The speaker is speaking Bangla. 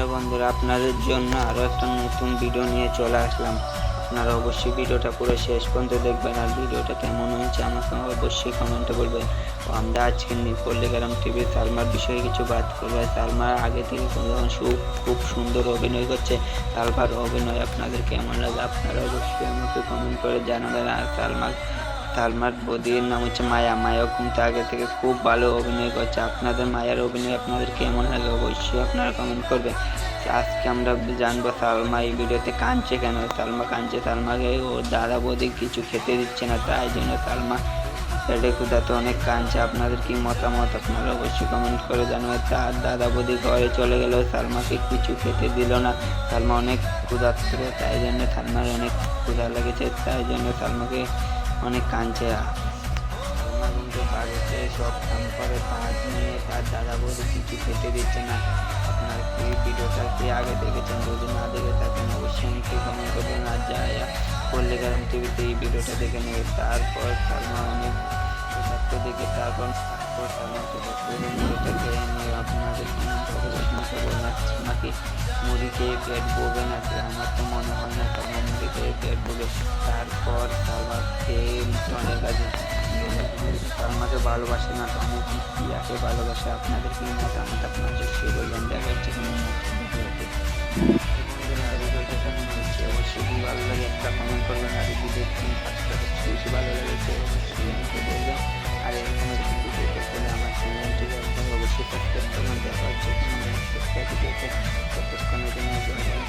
হ্যালো বন্ধুরা, আপনাদের জন্য আরও একটা নতুন ভিডিও নিয়ে চলে আসলাম। আপনারা অবশ্যই ভিডিওটা পুরো শেষ পর্যন্ত দেখবেন আর ভিডিওটা কেমন হয়েছে আমাকে অবশ্যই কমেন্টে বলবেন। আমরা আজকে পল্লিগ্রাম টিভি সালমার বিষয়ে কিছু বাদ করবে। সালমার আগে থেকে সুখ খুব সুন্দর অভিনয় করছে। সালমার অভিনয় আপনাদের কেমন লাগে আপনারা অবশ্যই আমাকে কমেন্ট করে জানাবেন। আর সালমার সালমার বদির নাম হচ্ছে মায়া। মায়াও কিন্তু আগে থেকে খুব ভালো অভিনয় করছে। আপনাদের মায়ার অভিনয় আপনাদের কেমন লাগে অবশ্যই আপনারা কমেন্ট করবেন। আজকে আমরা জানব সালমা এই ভিডিওতে কাঁদছে কেন? সালমা কাঁদছে, সালমাকে ওর দাদা বৌদি কিছু খেতে দিচ্ছে না, তাই জন্য সালমা পেটে ক্ষুদাতে অনেক কাঁদছে। আপনাদের কি মতামত? আপনারা অবশ্যই কমেন্ট করে জানাবেন। তার দাদা বৌদি ঘরে চলে গেল, সালমাকে কিছু খেতে দিল না। সালমা অনেক ক্ষুধার্ত, তাই জন্য সালমার অনেক ক্ষুধা লেগেছে। তাই জন্য সালমাকে অনেক কিন্তু বাড়িতে সব কাম করে তার নিয়ে তার দাদা বৌদি কিছু খেতে দিচ্ছে না। আপনার কি ভিডিওটা কি আগে দেখেছেন? যদি না দেখে থাকেন, অবশ্যই আমাকে কমেন্ট করবেন। আর যায় পল্লিগ্রাম টিভিতে এই ভিডিওটা দেখে নেবে, তারপর সালমা অনেক দেখে, তারপর তারপর ক্ষুধার্ত ভিডিওটা খেয়ে মুড়ি খেয়ে পেট বলবে না আমার তো মনে হয় না সালমা মুড়ি খেয়ে পেট বলবে তারপর সালমা খেয়ে অনেক কাজে সালমাকে ভালোবাসে না টনি ইয়াকে ভালোবাসে আপনাদের কি মতামত আপনার অবশ্যই বলবেন দেখা যাচ্ছে অবশ্যই ভালো লাগে একটা কমেন্ট করবেন, আর ভিডিও বেশি ভালো লেগেছে, অবশ্যই বলবেন। আর এরকম ভিডিও আমার চ্যানেলটিকে আপনারা অবশ্যই সাবস্ক্রাইব করবেন, দেখা ততক্ষণের জন্য আমার চ্যানেলে যারা